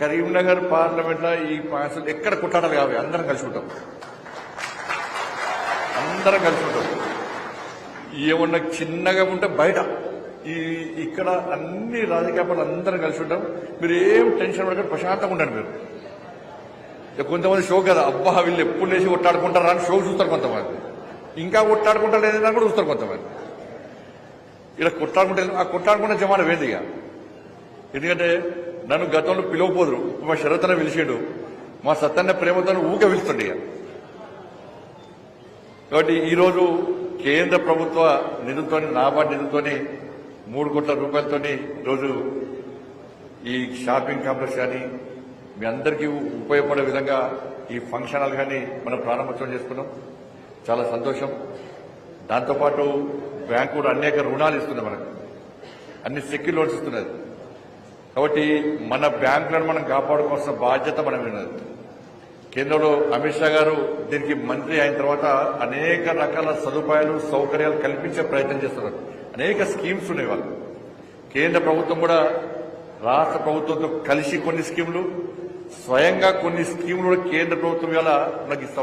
కరీంనగర్ పార్లమెంట్లో ఈ పాయసం ఎక్కడ కొట్టాడాలి కావాలి అందరం కలిసి ఉంటాం అందరం కలిసి ఉంటాం ఏమన్నా చిన్నగా ఉంటే బయట. ఈ ఇక్కడ అన్ని రాజకీయ పార్టీలు అందరం కలిసి ఉంటాం మీరు ఏం టెన్షన్ పడకండి ప్రశాంతంగా ఉండండి మీరు. ఇక కొంతమంది షో కదా అబ్బా వీళ్ళు ఎప్పుడు లేచి కొట్టాడుకుంటారా అని షో చూస్తారు కొంతమంది. ఇంకా కొట్టాడుకుంటారు లేదని కూడా చూస్తారు కొంతమంది. ఇక్కడ కొట్టాడుకుంటే ఆ కొట్టాడుకున్న జమాన వేది ఇక ఎందుకంటే నన్ను గతంలో పిలవపోదురు మా శరతన పిలిచాడు. మా సత్తన్న ప్రేమతో ఊక పిలుస్తుండే. కాబట్టి ఈరోజు కేంద్ర ప్రభుత్వ నిధులతో నాబార్డు నిధులతోని మూడు కోట్ల రూపాయలతోని ఈరోజు ఈ షాపింగ్ కాంప్లెక్స్ కానీ మీ అందరికీ ఉపయోగపడే విధంగా ఈ ఫంక్షన్ హాల్ కానీ మనం ప్రారంభోత్సవం చేసుకున్నాం. చాలా సంతోషం. దాంతోపాటు బ్యాంకు కూడా అనేక రుణాలు ఇస్తుంది మనకు. అన్ని సెక్యూర్ లోన్స్ ఇస్తున్నది. కాబట్టి మన బ్యాంకులను మనం కాపాడుకోవాల్సిన బాధ్యత మన ఉన్నది కేంద్రంలో అమిత్ షా గారు దీనికి మంత్రి అయిన తర్వాత అనేక రకాల సదుపాయాలు సౌకర్యాలు కల్పించే ప్రయత్నం చేస్తున్నారు. అనేక స్కీమ్స్ ఉన్నాయి వాళ్ళు. కేంద్ర ప్రభుత్వం కూడా రాష్ట్ర ప్రభుత్వంతో కలిసి కొన్ని స్కీములు స్వయంగా కొన్ని స్కీములు కూడా కేంద్ర ప్రభుత్వం ఇవాళ మనకి ఇస్తా